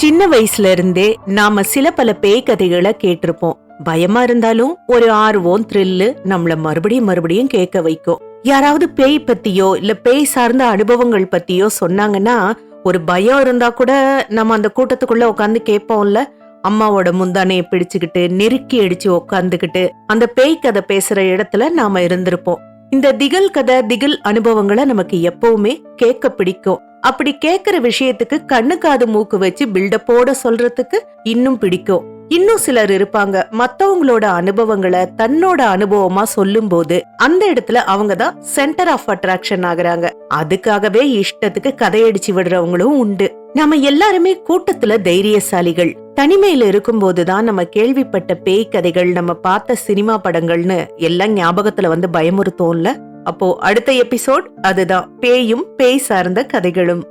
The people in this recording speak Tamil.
சின்ன வயசுல இருந்தே நாம சில பல பேய் கதைகளை கேட்டிருப்போம். பயமா இருந்தாலும் ஒரு ஆர்வம் த்ரில்லு நம்மள மறுபடியும் மறுபடியும் கேட்க வைக்கும். யாராவது பேய் பத்தியோ இல்ல பேய் சார்ந்த அனுபவங்கள் பத்தியோ சொன்னாங்கன்னா ஒரு பயம் இருந்தா கூட நம்ம அந்த கூட்டத்துக்குள்ள உட்காந்து கேட்போம்ல. அம்மாவோட முந்தானையை பிடிச்சுக்கிட்டு நெருக்கி அடிச்சு உட்காந்துக்கிட்டு அந்த பேய் கதை பேசுற இடத்துல நாம இருந்திருப்போம். இந்த திகில் கதை திகில் அனுபவங்களை நமக்கு எப்பவுமே கேட்க பிடிக்கும். அப்படி கேக்குற விஷயத்துக்கு கண்ணு காது மூக்கு வச்சு பில்டப்போட சொல்றதுக்கு இன்னும் பிடிக்கும். இன்னும் சிலர் இருப்பாங்க. மத்தவங்களோட அனுபவங்களை தன்னோட அனுபவமா சொல்லும்போது அந்த இடத்துல அவங்க தான் சென்டர் ஆஃப் அட்ராக்ஷன் ஆகுறாங்க. அதுக்காகவே இஷ்டத்துக்கு கதையடிச்சு விடுறவங்களும் உண்டு. நாம எல்லாருமே கூட்டத்துல தைரியசாலிகள். தனிமையில இருக்கும்போதுதான் நம்ம கேள்விப்பட்ட பேய் கதைகள் நம்ம பார்த்த சினிமா படங்கள்னு எல்லாம் ஞாபகத்துல வந்து பயமுறுத்தோம்ல? அப்போ அடுத்த எபிசோட் அதுதான் பேயும் பேய் சார்ந்த கதைகளும்.